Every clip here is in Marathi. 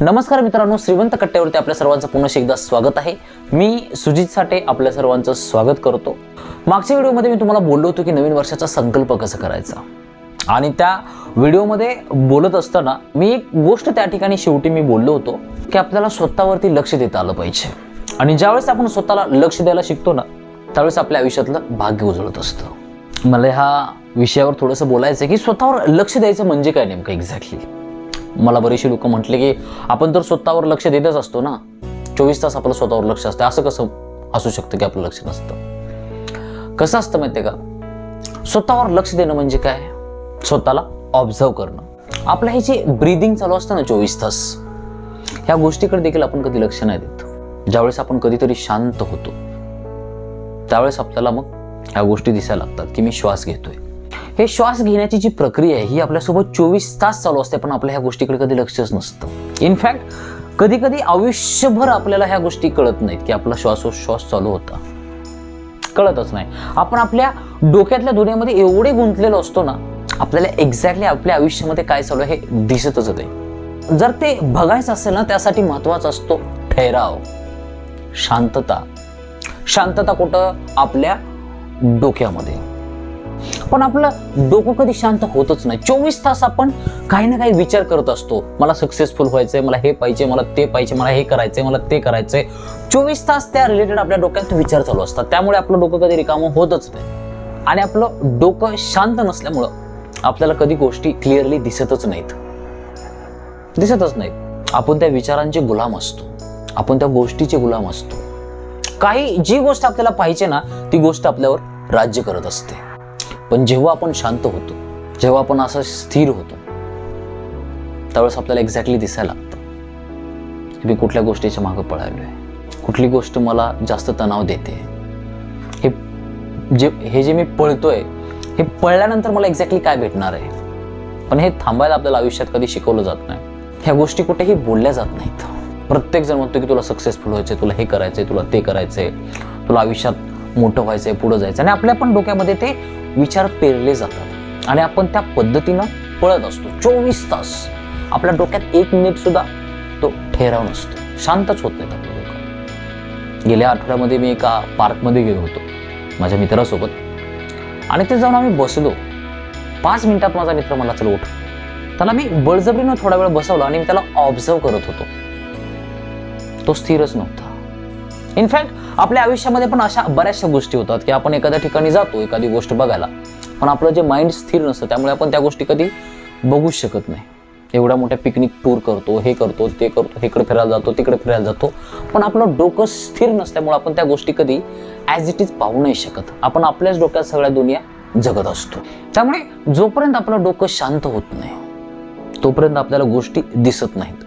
नमस्कार मित्रांनो श्रीवंत कट्ट्यावरती आपल्या सर्वांचं पुन्हा एकदा स्वागत आहे. मी सुजित साठे आपल्या सर्वांचं स्वागत करतो. मागच्या व्हिडिओमध्ये मी तुम्हाला बोललो होतो की नवीन वर्षाचा संकल्प कसा करायचा? आणि त्या व्हिडिओमध्ये बोलत असताना मी एक गोष्ट त्या ठिकाणी शेवटी मी बोललो होतो की आपल्याला स्वतःवरती लक्ष देता आलं पाहिजे. आणि ज्यावेळेस आपण स्वतःला लक्ष द्यायला शिकतो ना त्यावेळेस आपल्या आयुष्यातलं भाग्य उजळत असतं. मला ह्या विषयावर थोडंसं बोलायचं आहे की स्वतःवर लक्ष द्यायचं म्हणजे काय नेमकं एक्झॅक्टली मला बरेचसे लोक म्हटले की आपण तर स्वतःवर लक्ष देतच असतो ना. चोवीस तास आपलं स्वतःवर लक्ष असतं. असं कसं असू शकतं की आपलं लक्ष नसतं? कसं असतं माहिती आहे का? स्वतःवर लक्ष देणं म्हणजे काय? स्वतःला ऑब्झर्व करणं. आपलं हे जे ब्रीदिंग चालू असतं ना चोवीस तास ह्या गोष्टीकडे देखील आपण कधी लक्ष नाही देत. ज्यावेळेस आपण कधीतरी शांत होतो त्यावेळेस आपल्याला मग ह्या गोष्टी दिसायला लागतात की मी श्वास घेतोय. हे श्वास घेण्याची जी प्रक्रिया आहे ही आपल्यासोबत चोवीस तास चालू असते पण आपल्या ह्या गोष्टीकडे कधी लक्षच नसतं. इनफॅक्ट कधी कधी आयुष्यभर आपल्याला ह्या गोष्टी कळत नाहीत की आपला श्वासोश्वास चालू होता. कळतच नाही. आपण आपल्या डोक्यातल्या दुनियामध्ये एवढे गुंतलेलो असतो ना आपल्याला एक्झॅक्टली आपल्या आयुष्यामध्ये काय चालू आहे हे दिसतच नाही. जर ते बघायचं असेल ना त्यासाठी महत्त्वाचा असतो ठहराव शांतता. शांतता कुठं? आपल्या डोक्यामध्ये. पण आपलं डोकं कधी शांत होतच नाही. चोवीस तास आपण काही ना काही विचार करत असतो. मला सक्सेसफुल व्हायचंय मला हे पाहिजे मला ते पाहिजे मला हे करायचंय मला ते करायचंय. चोवीस तास त्या रिलेटेड आपल्या डोक्यात विचार चालू असतात. त्यामुळे आपलं डोकं कधी रिकामं होतच नाही. आणि आपलं डोकं शांत नसल्यामुळं आपल्याला कधी गोष्टी क्लिअरली दिसतच नाहीत. दिसतच नाहीत. आपण त्या विचारांचे गुलाम असतो. आपण त्या गोष्टीचे गुलाम असतो. काही जी गोष्ट आपल्याला पाहिजे ना ती गोष्ट आपल्यावर राज्य करत असते. पण जेव्हा आपण शांत होतो जेव्हा आपण असं स्थिर होतो त्यावेळेस आपल्याला एक्झॅक्टली दिसायला लागतं. मी कुठल्या गोष्टीच्या मागं पळालो आहे कुठली गोष्ट मला जास्त तणाव देते. हे जे हे जे मी पळतोय हे पळल्यानंतर मला एक्झॅक्टली काय भेटणार आहे? पण हे थांबायला आपल्याला आयुष्यात कधी शिकवलं जात नाही. ह्या गोष्टी कुठेही बोलल्या जात नाहीत. प्रत्येक जण म्हणतो की तुला सक्सेसफुल व्हायचे तुला हे करायचंय तुला ते करायचंय. तुला आयुष्यात मोठं व्हायचंय पुढं जायचं आणि आपल्या पण डोक्यामध्ये ते विचार पेरले जातात. आणि आपण त्या पद्धतीनं पळत असतो. चोवीस तास. आपल्या डोक्यात एक मिनिट सुद्धा तो ठेराव नसतो. शांतच होत नाही आपलं डोकं. गेल्या आठवड्यामध्ये मी एका पार्कमध्ये गेलो होतो माझ्या मित्रासोबत. आणि ते जाऊन आम्ही बसलो. पाच मिनिटात माझा मित्र मला चल उठ. त्याला मी बळजबरीनं थोडा वेळ बसवला आणि मी त्याला ऑब्झर्व करत होतो. तो स्थिरच नव्हता. इनफॅक्ट आपल्या आयुष्यामध्ये पण अशा बऱ्याचशा गोष्टी होतात की आपण एखाद्या ठिकाणी जातो एखादी गोष्ट बघायला. पण आपलं जे माइंड स्थिर नसतं त्यामुळे आपण त्या गोष्टी कधी बघूच शकत नाही. एवढ्या मोठ्या पिकनिक टूर करतो हे करतो ते करतो इकडे फिरायला जातो तिकडे फिरायला जातो. पण आपलं डोकं स्थिर नसल्यामुळे आपण त्या गोष्टी कधी ॲज इट इज पाहू नाही शकत. आपण आपल्याच डोक्यात सगळ्या दुनिया जगत असतो. त्यामुळे जोपर्यंत आपलं डोकं शांत होत नाही तोपर्यंत आपल्याला गोष्टी दिसत नाहीत.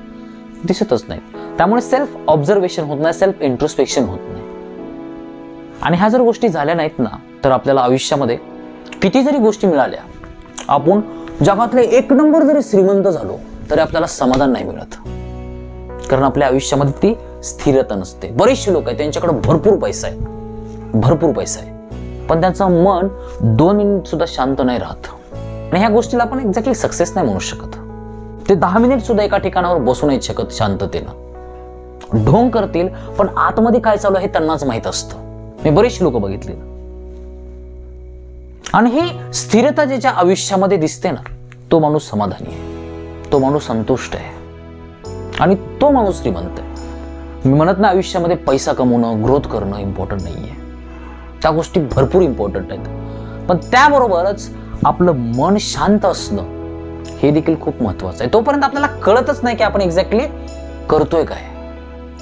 दिसतच नाहीत. त्यामुळे सेल्फ ऑब्झर्वेशन होत नाही सेल्फ इंट्रोस्पेक्शन होत नाही. आणि ह्या जर गोष्टी झाल्या नाहीत ना तर आपल्याला आयुष्यामध्ये किती जरी गोष्टी मिळाल्या. आपण जगातले एक नंबर जरी श्रीमंत झालो तरी आपल्याला समाधान नाही मिळत. कारण आपल्या आयुष्यामध्ये ती स्थिरता नसते. बरेचसे लोक आहेत त्यांच्याकडे भरपूर पैसा आहे. भरपूर पैसा आहे. पण त्यांचं मन दोन मिनिट सुद्धा शांत नाही राहत. आणि ह्या गोष्टीला आपण एक्झॅक्टली सक्सेस नाही म्हणू शकत. ते दहा मिनिट सुद्धा एका ठिकाणावर बसू नाही शकत शांततेनं. ढोंग करतील पण आतमध्ये काय चालू आहे त्यांनाच माहीत असतं. मी बरीचशी लोक बघितली. आणि ही स्थिरता ज्याच्या आयुष्यामध्ये दिसते ना तो माणूस समाधानी आहे. तो माणूस संतुष्ट आहे. आणि तो माणूस श्रीमंत आहे. मी म्हणत ना आयुष्यामध्ये पैसा कमवणं ग्रोथ करणं इम्पॉर्टंट नाही आहे त्या गोष्टी भरपूर इम्पॉर्टंट आहेत. पण त्याबरोबरच आपलं मन शांत असणं हे देखील खूप महत्वाचं आहे. तोपर्यंत आपल्याला कळतच नाही की आपण एक्झॅक्टली करतोय काय.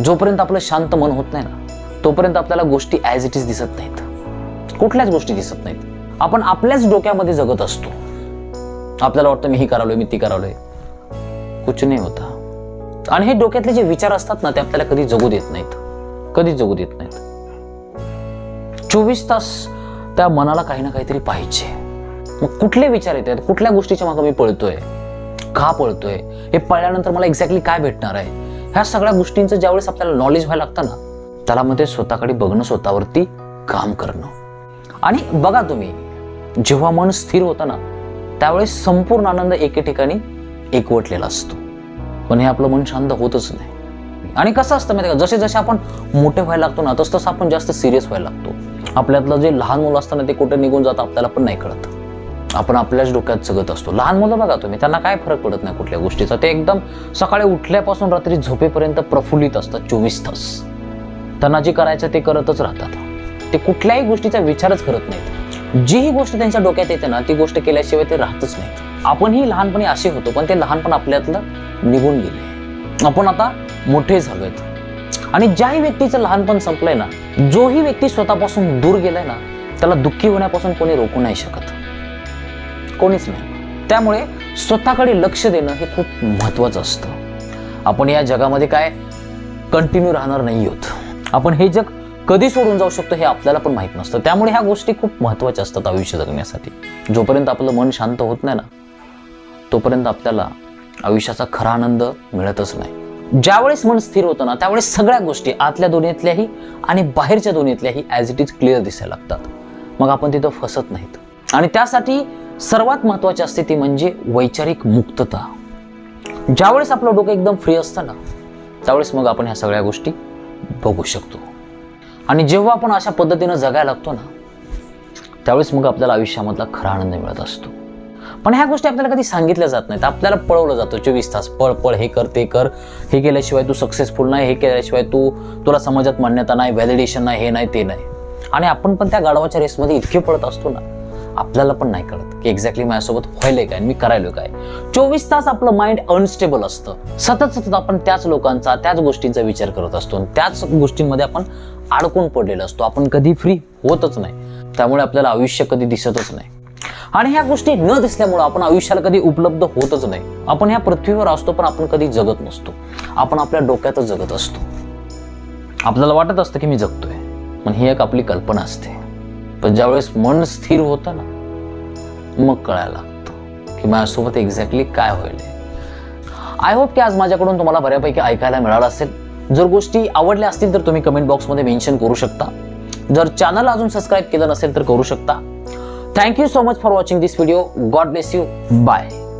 जोपर्यंत आपलं शांत मन होत नाही ना तोपर्यंत आपल्याला गोष्टी ॲज इट इज दिसत नाहीत. कुठल्याच गोष्टी दिसत नाहीत. आपण आपल्याच डोक्यामध्ये जगत असतो. आपल्याला वाटतं मी ही करालोय मी ती करालोय. कुछ नाही होता आणि हे डोक्यातले जे विचार असतात ना ते आपल्याला कधी जगू देत नाहीत. कधी जगू देत नाहीत. चोवीस तास त्या मनाला काही ना काहीतरी पाहिजे. मग कुठले विचार येतात? कुठल्या गोष्टीच्या मागे मी पळतोय? का पळतोय? हे पळल्यानंतर मला एक्झॅक्टली काय भेटणार आहे? ह्या सगळ्या गोष्टींचं ज्यावेळेस आपल्याला नॉलेज व्हायला लागतं ना त्याला मध्ये स्वतःकडे बघणं स्वतःवरती काम करणं. आणि बघा तुम्ही जेव्हा मन स्थिर होतं ना त्यावेळेस संपूर्ण आनंद एके ठिकाणी एकवटलेला असतो. पण हे आपलं मन शांत होतच नाही. आणि कसं असतं माहिती का? जसे जसे आपण मोठे व्हायला लागतो ना तसं तसं आपण जास्त सिरियस व्हायला लागतो. आपल्यातलं जे लहान मुलं असतं ना ते कुठे निघून जातं आपल्याला पण नाही कळत. आपण आपल्याच डोक्यात जगत असतो. लहान मुलं बघा तुम्ही त्यांना काय फरक पडत नाही कुठल्या गोष्टीचा. ते एकदम सकाळी उठल्यापासून रात्री झोपेपर्यंत प्रफुल्लित असतात चोवीस तास. त्यांना जे करायचं ते करतच राहतात. ते कुठल्याही गोष्टीचा विचारच करत नाहीत. जी ही गोष्ट त्यांच्या डोक्यात येते ना ती गोष्ट केल्याशिवाय ते राहतच नाहीत आपणही लहानपणी असे होतो पण ते लहानपण आपल्यातलं निघून गेले. आपण आता मोठे झालोयत. आणि ज्याही व्यक्तीचं लहानपण संपलंय ना जोही व्यक्ती स्वतःपासून दूर गेलाय ना त्याला दुःखी होण्यापासून कोणी रोखू नाही शकत. कोणीच नाही. त्यामुळे स्वतःकडे लक्ष देणं हे खूप महत्त्वाचं असतं. आपण या जगामध्ये काय कंटिन्यू राहणार नाही आहोत. आपण हे जग कधी सोडून जाऊ शकतो हे आपल्याला पण माहीत नसतं. त्यामुळे ह्या गोष्टी खूप महत्त्वाच्या असतात आयुष्य जगण्यासाठी. जोपर्यंत आपलं मन शांत होत नाही ना तोपर्यंत आपल्याला आयुष्याचा खरा आनंद मिळतच नाही. ज्यावेळेस मन स्थिर होतं ना त्यावेळेस सगळ्या गोष्टी आतल्या दुनियेतल्याही आणि बाहेरच्या दुनियेतल्याही ॲज इट इज क्लिअर दिसायला लागतात. मग आपण तिथं फसत नाहीत. आणि त्यासाठी सर्वात महत्त्वाची असते ती म्हणजे वैचारिक मुक्तता. ज्यावेळेस आपलं डोकं एकदम फ्री असतं ना त्यावेळेस मग आपण ह्या सगळ्या गोष्टी बघू शकतो. आणि जेव्हा आपण अशा पद्धतीनं जगायला लागतो ना त्यावेळेस मग आपल्याला आयुष्यामधला खरा आनंद मिळत असतो. पण ह्या गोष्टी आपल्याला कधी सांगितल्या जात नाहीत. आपल्याला पळवलं जातं. चोवीस तास पळ पळ हे कर ते कर. हे केल्याशिवाय तू सक्सेसफुल नाही. हे केल्याशिवाय तू तुला समाजात मान्यता नाही व्हॅलिडेशन नाही हे नाही ते नाही. आणि आपण पण त्या गाढवाच्या रेसमध्ये इतके पळत असतो ना आपल्याला पण नाही कळत की एक्झॅक्टली माझ्यासोबत व्हायलंय काय मी करायलो काय. चोवीस तास आपलं माइंड अनस्टेबल असतं. सतत सतत आपण त्याच लोकांचा त्याच गोष्टींचा विचार करत असतो त्याच गोष्टींमध्ये आपण अडकून पडलेलो असतो. आपण कधी फ्री होतच नाही. त्यामुळे आपल्याला आयुष्य कधी दिसतच नाही. आणि ह्या गोष्टी न दिसल्यामुळे आपण आयुष्याला कधी उपलब्ध होतच नाही. आपण ह्या पृथ्वीवर असतो पण आपण कधी जगत नसतो. आपण आपल्या डोक्यातच जगत असतो. आपल्याला वाटत असतं की मी जगतोय. पण ही एक आपली कल्पना असते. पण ज्यावेळेस मन स्थिर होतं ना मग कळायला लागतं की माझ्यासोबत एक्झॅक्टली काय होईल आय होप की आज माझ्याकडून तुम्हाला बऱ्यापैकी ऐकायला मिळालं असेल. जर गोष्टी आवडल्या असतील तर तुम्ही कमेंट बॉक्समध्ये मेन्शन करू शकता. जर चॅनल अजून सबस्क्राईब केलं नसेल तर करू शकता. Thank you so much for watching this video God bless you bye